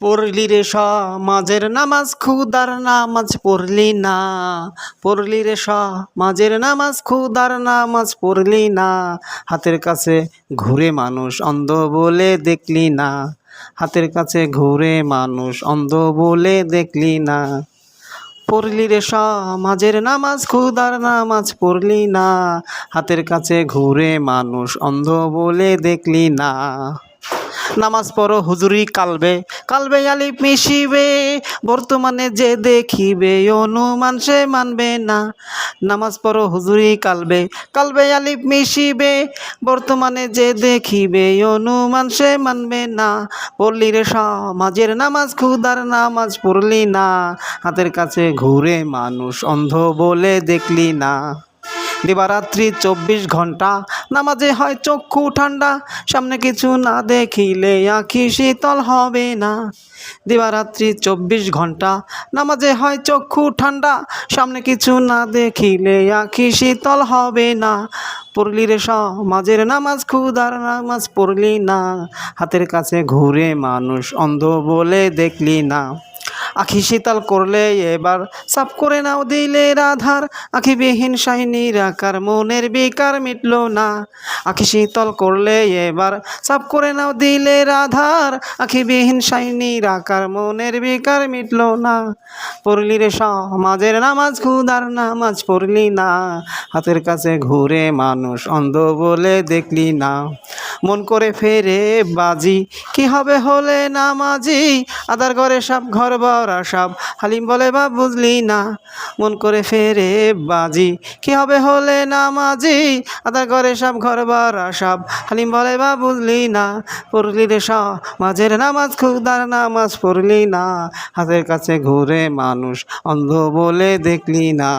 পড়লি রে মাঝের নামাজ খুদার নামাজ পড়লি না। পড়লি রে মাঝের নামাজ খুদার নামাজ পড়লি না। হাতের কাছে ঘুরে মানুষ অন্ধ বলে দেখলি না। হাতের কাছে ঘুরে মানুষ অন্ধ বলে দেখলি না। পড়লি রে মাঝের নামাজ খুদার নামাজ পড়লি না। হাতের কাছে ঘুরে মানুষ অন্ধ বলে দেখলি না। নামাজ পড়ো, হুজুরি কালবে কালবে আলিফ মিশিবে, বর্তমানে যে দেখিবে, অনুমান সে মানবে না। নামাজ পড়ো হুজুরি কালবে কালবে আলিফ মিশিবে, বর্তমানে যে দেখিবে, অনুমান সে মানবে না। পড়লি রে মাঝের নামাজ খুদার নামাজ পড়লি না, হাতের কাছে ঘুরে মানুষ অন্ধ বলে দেখলি না। দিবারাত্রি চব্বিশ ঘণ্টা নামাজে হয় চক্ষু ঠান্ডা সামনে কিছু না দেখিলে আঁখি শীতল হবে না। দিবারাত্রি চব্বিশ ঘণ্টা নামাজে হয় চক্ষু ঠান্ডা সামনে কিছু না দেখিলে আঁখি শীতল হবে না। পড়লি রে মাঝের নামাজ খুদার নামাজ পড়লি না। হাতের কাছে ঘুরে মানুষ অন্ধ বলে দেখলি না। আখি শীতল করলে এবার সাফ করে নাও দিলে রাধার। আখি বিহীন শাহিনীর রাখার মনের বেকার মিটলো না। আখি শীতল করলে এবার সাফ করে নাও দিলে রাধার। আখি বিহীন শাহিনীর রাখার মনের বেকার মিটলো না। পড়লি রে সমাজের নামাজ খুদার নামাজ পড়লি না। হাতের কাছে ঘুরে মানুষ অন্ধ বলে দেখলি না। মন করে ফেরে বাজি, কি হবে হলে নামাজি? আদার ঘরে সব ঘর ভরা সব। হালিম বলে বা বুঝলি না। মন করে ফেরে বাজি। কি হবে হলে না মাঝি আদার করে সব ঘর বাড়া সব। হালিম বলে বা বুঝলি না। পড়লি রে মাঝের নামাজ, খুদার নামাজ পড়লি না। হাতের কাছে ঘুরে মানুষ অন্ধ বলে দেখলি না।